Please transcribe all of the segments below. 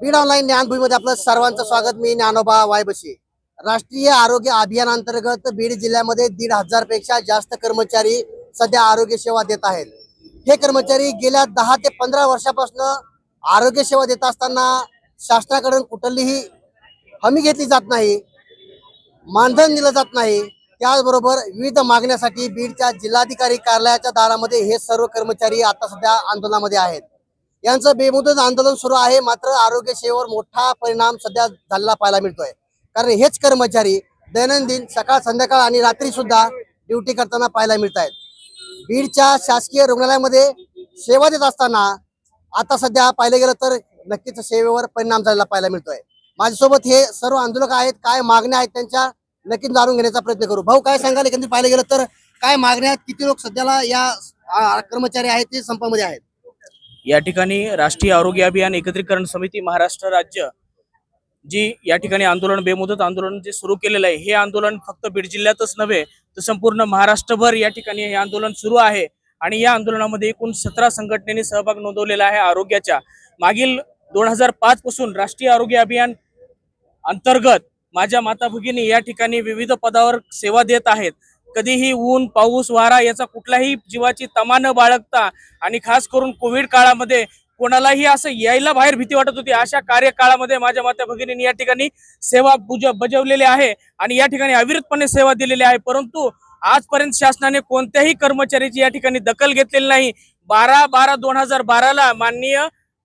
Beed online ज्ञानभूमीमध्ये आपलं सर्वांचं स्वागत. मी ज्ञानोबा वायबशी. राष्ट्रीय आरोग्य अभियानांतर्गत बीड जिल्ह्यामध्ये दीड हजारपेक्षा जास्त कर्मचारी सध्या आरोग्य सेवा देत आहेत. हे कर्मचारी गेल्या दहा ते पंधरा वर्षापासून आरोग्य सेवा देत असताना शासनाकडून कुठलीही हमी घेतली जात नाही मानधन दिलं जात नाही. त्याचबरोबर विविध मागण्यासाठी बीडच्या जिल्हाधिकारी कार्यालयाच्या दारामध्ये हे सर्व कर्मचारी आता सध्या आंदोलनामध्ये आहेत. यांचं बेमुदत आंदोलन सुरू आहे. मात्र आरोग्य सेवेवर मोठा परिणाम सध्या झालेला पाहायला मिळतोय. कारण हेच कर्मचारी दैनंदिन सकाळ संध्याकाळ आणि रात्री सुद्धा ड्युटी करताना पाहायला मिळत आहेत बीडच्या शासकीय रुग्णालयामध्ये सेवा देत असताना आता सध्या पाहिलं गेलं तर नक्कीच सेवेवर परिणाम झालेला पाहायला मिळतोय. माझ्यासोबत हे सर्व आंदोलक आहेत. काय मागण्या आहेत त्यांच्या नक्कीच जाणून घेण्याचा प्रयत्न करू. भाऊ काय सांगाल? एकंदरीत पाहिलं गेलं तर काय मागण्या आहेत? किती लोक सध्याला या कर्मचारी आहेत ते संपामध्ये आहेत? या ठिकाणी राष्ट्रीय आरोग्य अभियान एकत्रीकरण समिती महाराष्ट्र राज्य जी या ठिकाणी आंदोलन बेमुदत आंदोलन जे सुरू केलेलं आहे हे आंदोलन फक्त बीड जिल्ह्यातच नव्हे तर संपूर्ण महाराष्ट्रभर या ठिकाणी हे आंदोलन सुरू आहे. आणि या आंदोलनामध्ये एकूण सतरा संघटनेने सहभाग नोंदवलेला आहे आरोग्याच्या. मागील दोन हजार पाच पासून राष्ट्रीय आरोग्य अभियान अंतर्गत माझ्या माता भगिनी या ठिकाणी विविध पदावर सेवा देत आहेत. कधीही ऊन पाऊस वारा याचा कुठलाही जीवाची तमा न बाळगता आणि खास करून कोविड काळामध्ये कोणालाही असं यायला बाहेर भीती वाटत होती. अशा कार्यकाळामध्ये माझ्या माता भगिनींनी या ठिकाणी सेवा बुज बजावलेली आहे आणि या ठिकाणी अविरतपणे सेवा दिलेली आहे. परंतु आजपर्यंत शासनाने कोणत्याही कर्मचाऱ्याची या ठिकाणी दखल घेतलेली नाही. बारा बारा दोन हजार बाराला माननीय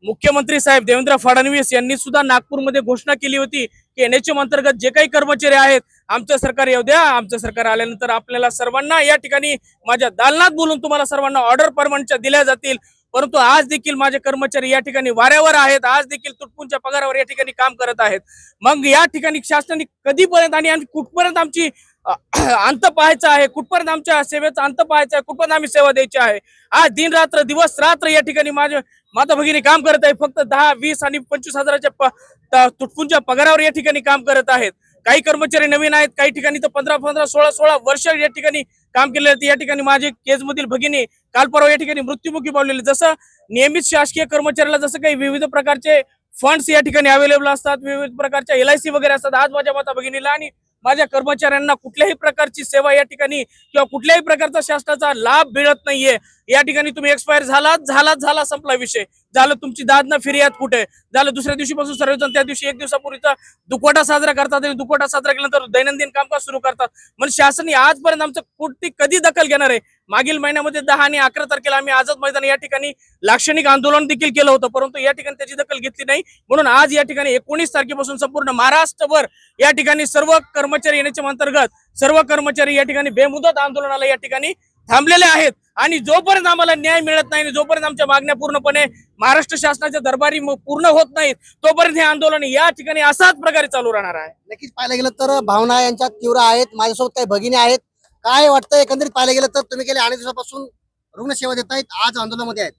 मुख्यमंत्री साहेब देवेंद्र फडणवीस यांनी सुद्धा नागपूरमध्ये घोषणा केली होती की एनएचएम अंतर्गत जे काही कर्मचारी आहेत आमचं सरकार येऊ द्या. आमचं सरकार आल्यानंतर आपल्याला सर्वांना या ठिकाणी माझ्या दालनात बोलून तुम्हाला सर्वांना ऑर्डर परमनंटच्या दिल्या जातील. परंतु आज देखील माझे कर्मचारी या ठिकाणी वाऱ्यावर आहेत. आज देखील तुटपुंच्या पगारावर या ठिकाणी काम करत आहेत. मग या ठिकाणी शासनाने कधीपर्यंत आणि कुठपर्यंत आमची अंत पाहायचा आहे? कुठपर्यंत आमच्या सेवेचा अंत पाहायचा आहे? कुठपर्यंत आम्ही सेवा द्यायची आहे? आज दिन रात्र दिवस रात्र या ठिकाणी माझे माता भगिनी काम करत आहे. फक्त दहा वीस आणि पंचवीस हजाराच्या तुटपूंच्या पगारावर या ठिकाणी काम करत आहेत. काही कर्मचारी नवीन आहेत काही ठिकाणी तर पंधरा पंधरा सोळा सोळा वर्ष या ठिकाणी काम केले आहेत. या ठिकाणी माझे केजमधील भगिनी काल परवा या ठिकाणी मृत्युमुखी पावलेले जसं नियमित शासकीय कर्मचाऱ्याला जसं काही विविध प्रकारचे फंड्स या ठिकाणी अवेलेबल असतात विविध प्रकारच्या एल आय सी वगैरे असतात. आज माझ्या माता भगिनीला आणि माझ्या कर्मचाऱ्यांना कुठल्याही प्रकारची सेवा या ठिकाणी किंवा कुठल्याही प्रकारचा शासनाचा लाभ मिळत नाहीये. या ठिकाणी तुम्ही एक्सपायर झालात झालाच झाला संपला विषय. झालं तुमची दाद ना फिर्याद कुठे? झालं दुसऱ्या दिवशीपासून सर्वजण त्या दिवशी एक दिवसापूर्वीचा दुकोटा साजरा करतात आणि दुकोटा साजरा केल्यानंतर दैनंदिन कामकाज सुरू करतात. म्हणजे शासन आजपर्यंत आमचं कुठे कधी दखल घेणार आहे? मागील महिन्यामध्ये दहा आणि अकरा तारखेला आम्ही आझाद मैदान या ठिकाणी लाक्षणिक आंदोलन देखील केलं होतं. परंतु या ठिकाणी त्याची दखल घेतली नाही. म्हणून आज या ठिकाणी एकोणीस तारखेपासून संपूर्ण महाराष्ट्रभर या ठिकाणी सर्व कर्मचारी येण्याच्या अंतर्गत सर्व कर्मचारी या ठिकाणी बेमुदत आंदोलनाला या ठिकाणी थांबलेले आहेत. आणि जोपर्यंत आम्हाला न्याय मिळत नाही आणि जोपर्यंत आमच्या मागण्या पूर्णपणे महाराष्ट्र शासनाच्या दरबारी पूर्ण होत नाहीत तोपर्यंत हे आंदोलन या ठिकाणी असाच प्रकारे चालू राहणार आहे. नक्कीच पाहायला गेलं तर भावना यांच्या तीव्र आहेत माझ्यासोबत काही भगिनी आहेत. काय वाटतं एकंदरीत पाहायला गेलं तर तुम्ही गेल्या अनेक दिवसापासून रुग्णसेवा देत आहेत आज आंदोलनामध्ये आहेत.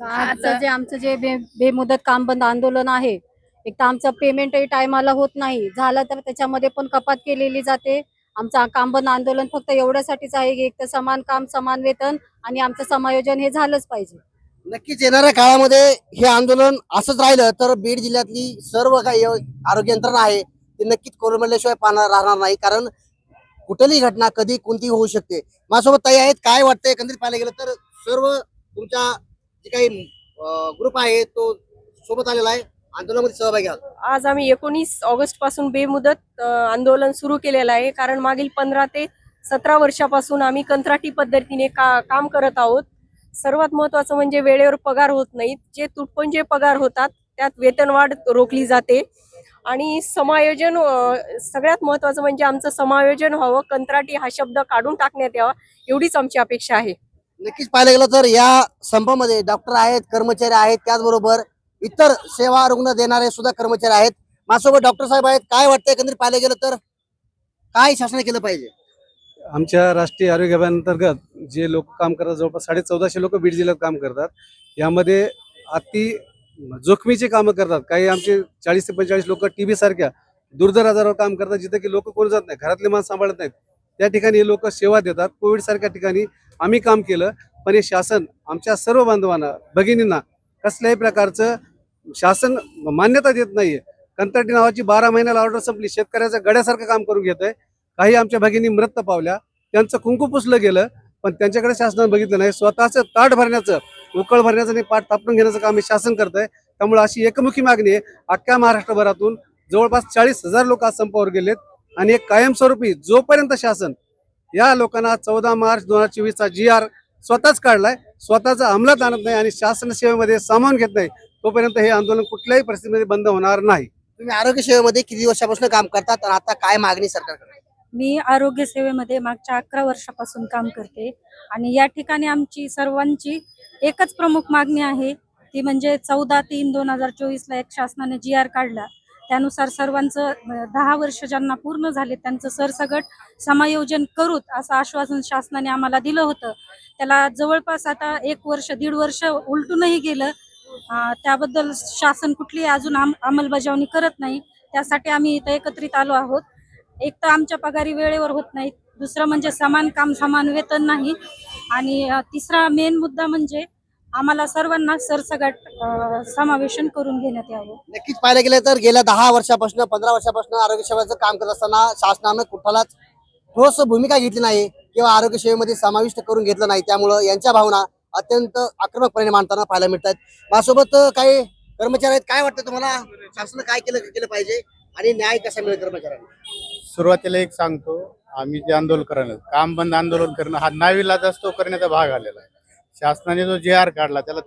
आजचं जे आमचं जे बे बेमुदत काम बंद आंदोलन आहे एक तर आमचं पेमेंटही टायमाला होत नाही. झालं तर त्याच्यामध्ये पण कपात केलेली जाते. आमचं काम आंदोलन फक्त एवढ्यासाठीच आहे की एक तर समान काम समान वेतन आणि आमचं समायोजन हे झालंच पाहिजे. नक्कीच येणाऱ्या काळामध्ये हे आंदोलन असंच राहिलं तर बीड जिल्ह्यातली सर्व काही आरोग्य यंत्रणा आहे ती नक्कीच कोलमडल्याशिवाय पाहणार राहणार नाही. कारण कुठलीही घटना कधी कोणती होऊ शकते. माझ्यासोबत ताई आहेत काय वाटतं एकंदरीत पाहायला गेलं तर सर्व तुमच्या जे काही ग्रुप आहे तो सोबत आलेला आहे. आंदोलनामध्ये सहभागी आहात? आज आम्ही एकोणीस ऑगस्टपासून बेमुदत अ, आंदोलन सुरू केलेलं आहे. कारण मागील पंधरा ते सतरा वर्षापासून आम्ही कंत्राटी पद्धतीने का काम करत आहोत. सर्वात महत्वाचं म्हणजे वेळेवर पगार होत नाहीत. जे तुटपुंजे पगार होतात त्यात वेतनवाढ रोखली जाते. आणि समायोजन अ, सगळ्यात महत्वाचं म्हणजे आमचं समायोजन व्हावं. कंत्राटी हा शब्द काढून टाकण्यात यावा एवढीच आमची अपेक्षा आहे. नक्कीच पाहायला गेलं तर या संपामध्ये डॉक्टर आहेत कर्मचारी आहेत त्याचबरोबर इतर सेवा रुग्ण देणारे सुद्धा कर्मचारी आहेत. माझ्यासोबत डॉक्टर साहेब आहेत. काय वाटतं एकंदरीत पाहायला गेलं तर? काय शासनाने केलं पाहिजे? आमच्या राष्ट्रीय आरोग्य अभियानांतर्गत जे लोक काम करतात जवळपास साडे चौदाशे लोक बीड जिल्ह्यात काम करतात. यामध्ये अति जोखमीचे कामं करतात. काही आमचे चाळीस ते पंचेचाळीस लोक टी बी सारख्या दुर्धर आजारावर काम करतात जिथे की लोक कोण जात नाही घरातले माणसं सांभाळत नाहीत. त्या ठिकाणी हे लोक सेवा देतात. कोविड सारख्या ठिकाणी आम्ही काम केलं पण हे शासन आमच्या सर्व बांधवांना भगिनींना कसल्याही प्रकारचं शासन मान्यता देत नाहीये. कंत्राटी नावाची बारा महिन्याला ऑर्डर संपली. शेतकऱ्याचं गड्यासारखं काम करून घेतोय. काही आमच्या भगिनी मृत पावल्या. त्यांचं कुंकू पुसलं गेलं पण त्यांच्याकडे शासनानं बघितलं नाही. स्वतःचं ताट भरण्याचं उकळ भरण्याचं आणि पाठ तापणून घेण्याचं काम हे शासन करतंय. त्यामुळे अशी एकमुखी मागणी आहे. अख्ख्या महाराष्ट्रभरातून जवळपास चाळीस हजार लोक आज संपावर गेलेत. आणि एक कायमस्वरूपी जोपर्यंत शासन या लोकांना चौदा मार्च दोन हजार चोवीसचा जी आर स्वतःच काढलाय स्वतःचा अंमलात आणत नाही आणि शासन सेवेमध्ये सामावून घेत नाही तोपर्यंत हे आंदोलन कुठल्याही परिस्थितीमध्ये बंद होणार नाही. तुम्ही आरोग्य सेवेमध्ये किती वर्षापासून काम करतात आणि आता काय मागणी सरकारकडे? मी आरोग्य सेवेमध्ये मागच्या अकरा वर्षापासून काम करते आणि या ठिकाणी आमची सर्वांची एकच प्रमुख मागणी आहे ती म्हणजे चौदा तीन दोन हजार चोवीसला एक शासनाने जी आर काढला. त्यानुसार सर्वांचं दहा वर्ष ज्यांना पूर्ण झाले त्यांचं सरसगट समायोजन करूत असं आश्वासन शासनाने आम्हाला दिलं होतं. त्याला जवळपास आता एक वर्ष दीड वर्ष उलटूनही गेलं. त्याबद्दल शासन कुठलीही अजून अंमलबजावणी करत नाही. त्यासाठी आम्ही इथं एकत्रित आलो आहोत. एक तर आमच्या पगारी वेळेवर होत नाहीत दुसरं म्हणजे समान काम समान वेतन नाही. आणि तिसरा मेन मुद्दा म्हणजे आम्हाला सर्वांना सरसगट समावेशन करून घेण्यात यावं. नक्कीच पाहायला गेलं तर गेल्या दहा वर्षापासून पंधरा वर्षापासून आरोग्य सेवेचं काम करत असताना शासनानं कुठलाच ठोस भूमिका घेतली नाही किंवा आरोग्य सेवेमध्ये समाविष्ट करून घेतलं नाही. त्यामुळं यांच्या भावना अत्यंत आक्रमकपणे मांडताना पाहायला मिळतात माझ्यासोबत काही कर्मचारी आहेत. काय वाटतं तुम्हाला? शासन काय केलं केलं पाहिजे? आणि न्याय कसा मिळेल कर्मचाऱ्यांना? सुरुवातीला एक सांगतो आम्ही जे आंदोलन करणं काम बंद आंदोलन करणं हा नाविलाज असतो करण्याचा भाग आलेला आहे. शासनाने जो जे आर काढला त्याला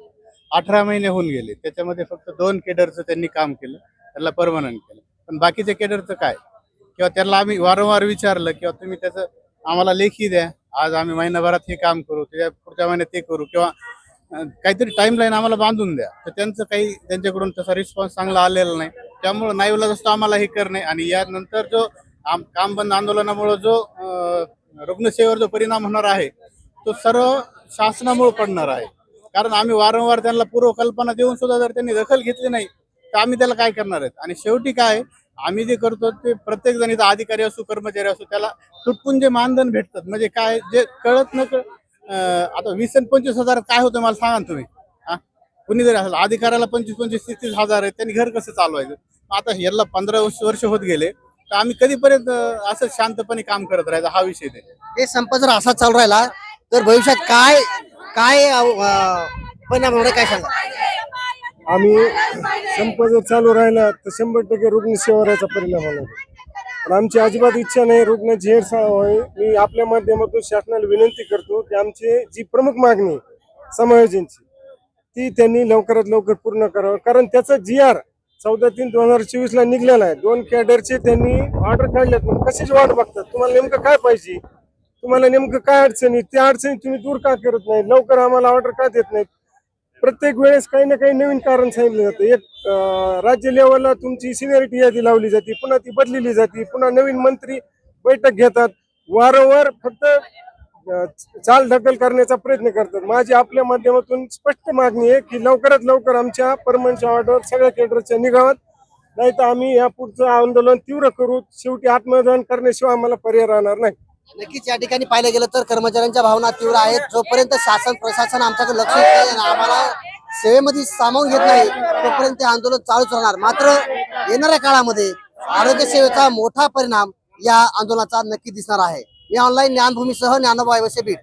अठरा महिने होऊन गेले. त्याच्यामध्ये फक्त दोन केडरचं त्यांनी काम केलं त्याला परमनंट केलं. पण बाकीच्या केडरचं काय? किंवा त्याला आम्ही वारंवार विचारलं किंवा तुम्ही त्याचं आम्हाला लेखी द्या. आज आम्ही महिनाभरात हे काम करू त्याच्या पुढच्या महिन्यात ते करू किंवा काहीतरी टाईमलाईन आम्हाला बांधून द्या. तर त्यांचं काही त्यांच्याकडून तसा रिस्पॉन्स चांगला आलेला नाही. त्यामुळं नाईवला जसं आम्हाला हे करणे आणि यानंतर जो आम काम बंद आंदोलनामुळं जो रुग्णसेवेवर जो परिणाम होणार आहे तो सर्व शासनामुळे पडणार आहे. कारण आम्ही वारंवार त्यांना पूर्वकल्पना देऊन सुद्धा जर त्यांनी दखल घेतली नाही तर आम्ही त्याला काय करणार आहेत? आणि शेवटी काय आम्ही जे करतो ते प्रत्येक जण इथं अधिकारी असो कर्मचारी असो त्याला तुटपून जे मानधन भेटतात म्हणजे काय जे कळत न कळ आता वीस आणि पंचवीस हजार काय होतं मला सांगा तुम्ही. हा? कुणी जरी असेल अधिकाऱ्याला पंचवीस पंचवीस तीस तीस हजार आहे त्यांनी घर कसं चालवायचं? आता याला पंधरा वर्ष वर्ष होत गेले तर आम्ही कधीपर्यंत असं शांतपणे काम करत राहायचं? हा विषय ते. हे संप जर असा चालू राहिला तर भविष्यात काय काय परिणाम होणार काय सांगा? आम्ही संप जर चालू राहिला तर शंभर टक्के रुग्ण सेवावर परिणाम होणार पण आमची अजिबात इच्छा नाही रुग्ण झेर व्हावे मी आपल्या माध्यमातून शासनाला विनंती करतो की आमची जी प्रमुख मागणी आहे, समायोजनची ती त्यांनी लवकरात लवकर पूर्ण करावं. कारण त्याचा जी आर चौदा तीन दोन हजार चोवीस ला निघलेला आहे. दोन कॅडरचे त्यांनी ऑर्डर काढल्यात मग कशीच वाट बघतात? तुम्हाला नेमकं काय पाहिजे? तुम्हाला नेमकं काय अडचणी त्या अडचणी तुम्ही दूर का करत नाही? लवकर आम्हाला ऑर्डर का देत नाहीत? प्रत्येक वेळेस काही ना काही नवीन कारण सांगितलं जातं. एक राज्य लेवलला तुमची सिनियरिटी यादी लावली जाते पुन्हा ती बदलली जाते पुन्हा नवीन मंत्री बैठक घेतात. वारंवार फक्त चाल ढकल करण्याचा प्रयत्न करतात. माझी आपल्या माध्यमातून स्पष्ट मागणी आहे की लवकरात लवकर आमच्या परमनंटच्या ऑर्डर सगळ्या केडरच्या निघावात. नाही तर आम्ही या पुढचं आंदोलन तीव्र करू. शेवटी आत्मदान करण्याशिवाय आम्हाला पर्याय राहणार नाही. नक्कीच या ठिकाणी पाहिलं गेलं तर कर्मचाऱ्यांच्या भावना तीव्र आहेत. जोपर्यंत शासन प्रशासन आमच्याकडे लक्ष देत नाही आणि आम्हाला सेवेमध्ये सामावून घेत नाही तोपर्यंत आंदोलन चालूच राहणार. मात्र येणाऱ्या काळामध्ये आरोग्य सेवेचा मोठा परिणाम या आंदोलनाचा नक्की दिसणार आहे. मी ऑनलाईन ज्ञानभूमीसह ज्ञानोबा बीट